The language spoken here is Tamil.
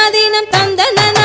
சுவாதினம் தந்தனன்